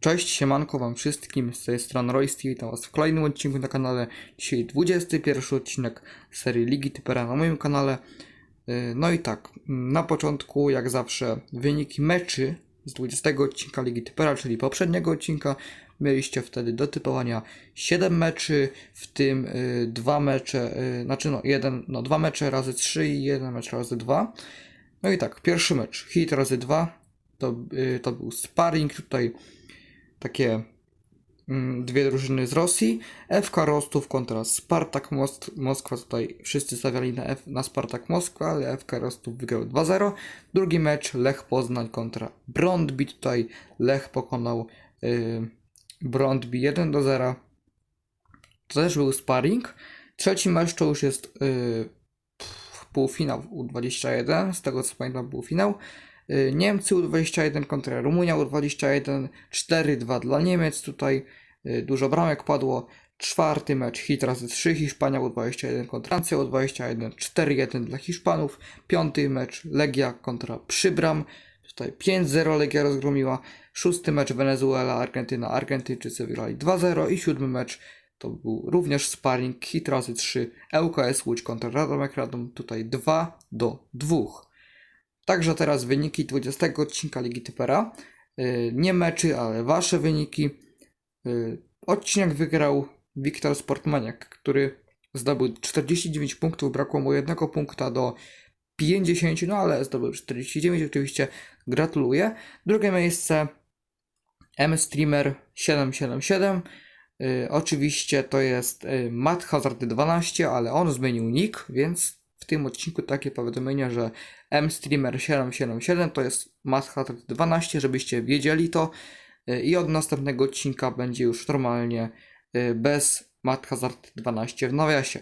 Cześć, siemanko wam wszystkim, z tej strony Royce, witam was w kolejnym odcinku na kanale. Dzisiaj 21 odcinek serii Ligi Typera na moim kanale. Yy, No i tak, na początku jak zawsze wyniki meczy z 20 odcinka Ligi Typera, czyli poprzedniego odcinka. Mieliście wtedy do typowania 7 meczy, w tym y, dwa mecze, y, znaczy no jeden, no dwa mecze razy 3 i jeden mecz razy 2. No i tak, pierwszy mecz, hit razy 2, to, y, to był sparring, tutaj takie mm, dwie drużyny z Rosji. FK Rostów kontra Spartak Mosk- Moskwa. Tutaj wszyscy stawiali na, F- na Spartak Moskwa, ale FK Rostów wygrał 2-0. Drugi mecz Lech Poznań kontra Brondby. Tutaj Lech pokonał y, Brondby 1-0. To też był sparring. Trzeci mecz to już jest y, pff, półfinał U21, z tego co pamiętam półfinał. Y, Niemcy U21 kontra Rumunia U21, 4-2 dla Niemiec, tutaj y, dużo bramek padło. Czwarty mecz hit razy 3 Hiszpania U21 kontra Francja U21, 4-1 dla Hiszpanów. Piąty mecz Legia kontra Przybram, tutaj 5-0 Legia rozgromiła. Szósty mecz Wenezuela, Argentyna, Argentyńczycy wygrali 2-0 i siódmy mecz to był również sparring hit razy 3 ŁKS Łódź kontra Radomek Radom, tutaj 2 do 2. Także teraz wyniki 20 odcinka Ligi Typera. Yy, Nie meczy, ale wasze wyniki. Yy, Odcinek wygrał Wiktor Sportmaniak, który zdobył 49 punktów, brakło mu jednego punkta do 50, no ale zdobył 49, oczywiście gratuluję. Drugie miejsce mstreamer 777. Yy, oczywiście to jest Matt Hazard 12, ale on zmienił nick, więc w tym odcinku takie powiadomienie, że mstreamer 777 to jest Matt Hazard 12, żebyście wiedzieli to. Yy, I od następnego odcinka będzie już normalnie yy, bez Matt Hazard 12 w nawiasie.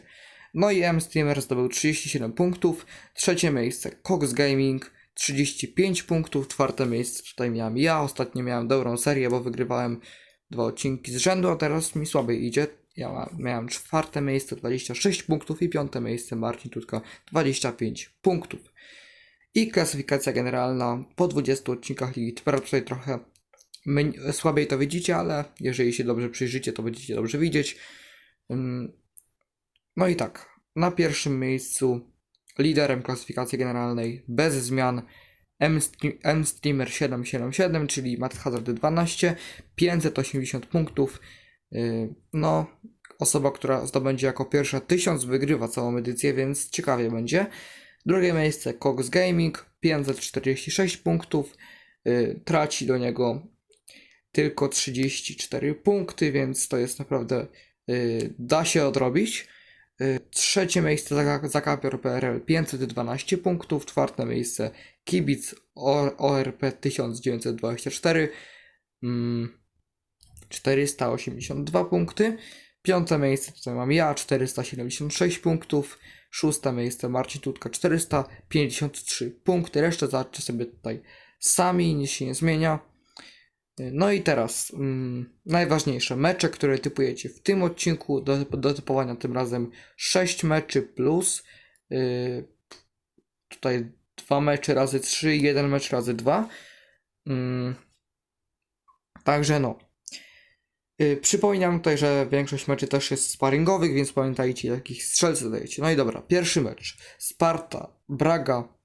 No i mstreamer zdobył 37 punktów. Trzecie miejsce Cox Gaming 35 punktów. Czwarte miejsce tutaj miałem ja. Ostatnio miałem dobrą serię, bo wygrywałem dwa odcinki z rzędu, a teraz mi słabiej idzie. Ja miałem czwarte miejsce 26 punktów i piąte miejsce Marcin Tutka 25 punktów. I klasyfikacja generalna po 20 odcinkach Ligi Typera tutaj trochę słabiej to widzicie, ale jeżeli się dobrze przyjrzycie, to będziecie dobrze widzieć. Ym, No i tak, na pierwszym miejscu liderem klasyfikacji generalnej bez zmian M-Stream- M-Streamer 777, czyli Matt Hazard 12, 580 punktów. Yy, No, osoba, która zdobędzie jako pierwsza 1000 wygrywa całą edycję, więc ciekawie będzie. Drugie miejsce Cox Gaming, 546 punktów. Yy, Traci do niego tylko 34 punkty, więc to jest naprawdę yy, da się odrobić. Trzecie miejsce Zaka- Zakapior PRL 512 punktów, czwarte miejsce Kibic ORP 1924 mm, 482 punkty. Piąte miejsce tutaj mam ja 476 punktów. Szóste miejsce Marcin Tutka 453 punkty. Resztę zobaczcie sobie tutaj sami, nic się nie zmienia. No i teraz mm, najważniejsze mecze, które typujecie w tym odcinku do, do typowania tym razem 6 meczy plus yy, tutaj dwa mecze razy 3 i jeden mecz razy 2. Mm, także no. Yy, przypominam tutaj, że większość meczy też jest sparingowych, więc pamiętajcie jakich strzelców dajecie. No i dobra, pierwszy mecz. Sparta, Braga,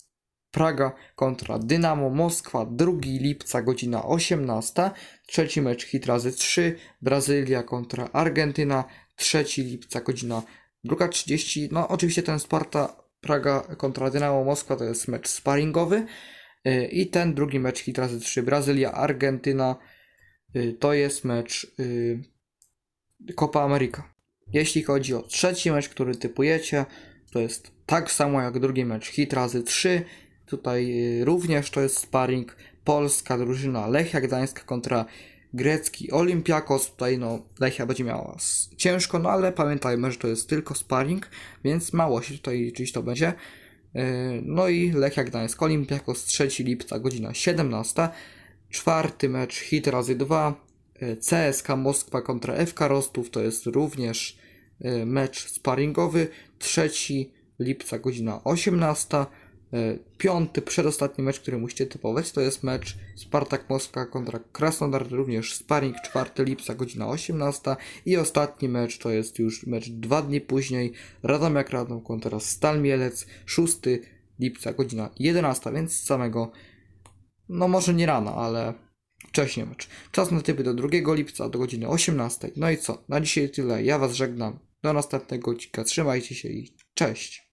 Praga kontra Dynamo Moskwa 2 lipca godzina 18. Trzeci mecz hit razy 3. Brazylia kontra Argentyna 3 lipca godzina 2.30. No oczywiście ten Sparta Praga kontra Dynamo Moskwa to jest mecz sparingowy. Yy, I ten drugi mecz hit razy 3 Brazylia Argentyna to jest mecz yy, Copa America. Jeśli chodzi o trzeci mecz, który typujecie, to jest tak samo jak drugi mecz hit razy 3. Tutaj y, również to jest sparring polska drużyna Lechia Gdańska kontra grecki Olympiakos. Tutaj no Lechia będzie miała ciężko, no ale pamiętajmy, że to jest tylko sparring, więc mało się tutaj liczyć to będzie. Y, No i Lechia Gdańsk Olympiakos 3 lipca godzina 17. Czwarty mecz hit razy 2. y, CSK Moskwa kontra FK Rostów to jest również y, mecz sparingowy. 3 lipca godzina 18. E, Piąty, przedostatni mecz, który musicie typować, to jest mecz Spartak Moskwa kontra Krasnodar, również sparring 4 lipca, godzina 18 i ostatni mecz to jest już mecz dwa dni później, Radomiak Radom kontra Stal Mielec, 6 lipca, godzina 11, więc z samego, no może nie rano, ale wcześniej mecz. Czas na typy do 2 lipca, do godziny 18. No i co, na dzisiaj tyle, ja Was żegnam, do następnego odcinka, trzymajcie się i cześć!